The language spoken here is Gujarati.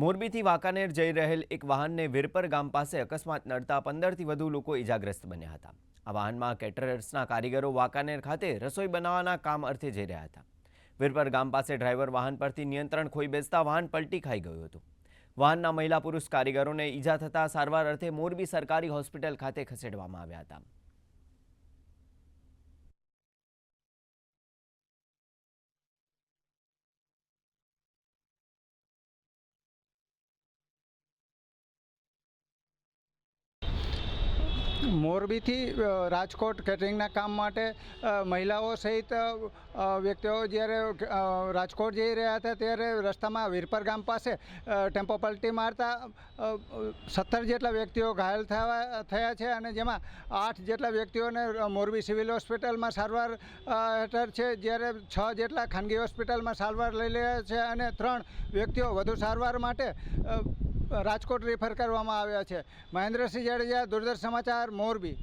મોરબીથી વાંકાનેર જઈ રહેલ એક વાહનને વીરપર ગામ પાસે અકસ્માત નડતા પંદરથી વધુ લોકો ઇજાગ્રસ્ત બન્યા હતા. આ વાહનમાં કેટરર્સના કારીગરો વાંકાનેર ખાતે રસોઈ બનાવવાના કામ અર્થે જઈ રહ્યા હતા. વીરપર ગામ પાસે ડ્રાઈવર વાહન પરથી નિયંત્રણ ખોઈ બેસતા વાહન પલટી ખાઈ ગયું હતું. વાહનના મહિલા પુરુષ કારીગરોને ઈજા થતાં સારવાર અર્થે મોરબી સરકારી હોસ્પિટલ ખાતે ખસેડવામાં આવ્યા હતા. મોરબીથી રાજકોટ કેટરિંગના કામ માટે મહિલાઓ સહિત વ્યક્તિઓ જ્યારે રાજકોટ જઈ રહ્યા હતા ત્યારે રસ્તામાં વીરપર ગામ પાસે ટેમ્પો પલટી મારતા સત્તર જેટલા વ્યક્તિઓ ઘાયલ થવા, થયા છે અને જેમાં આઠ જેટલા વ્યક્તિઓને મોરબી સિવિલ હોસ્પિટલમાં સારવાર હેઠળ છે. જ્યારે છ જેટલા ખાનગી હોસ્પિટલમાં સારવાર લઈ રહ્યા છે અને ત્રણ વ્યક્તિઓ વધુ સારવાર માટે રાજકોટ રેફર કરવામાં આવ્યા છે. મહેન્દ્રસિંહ જાડેજા દૂરદર્શન સમાચાર મોરબી.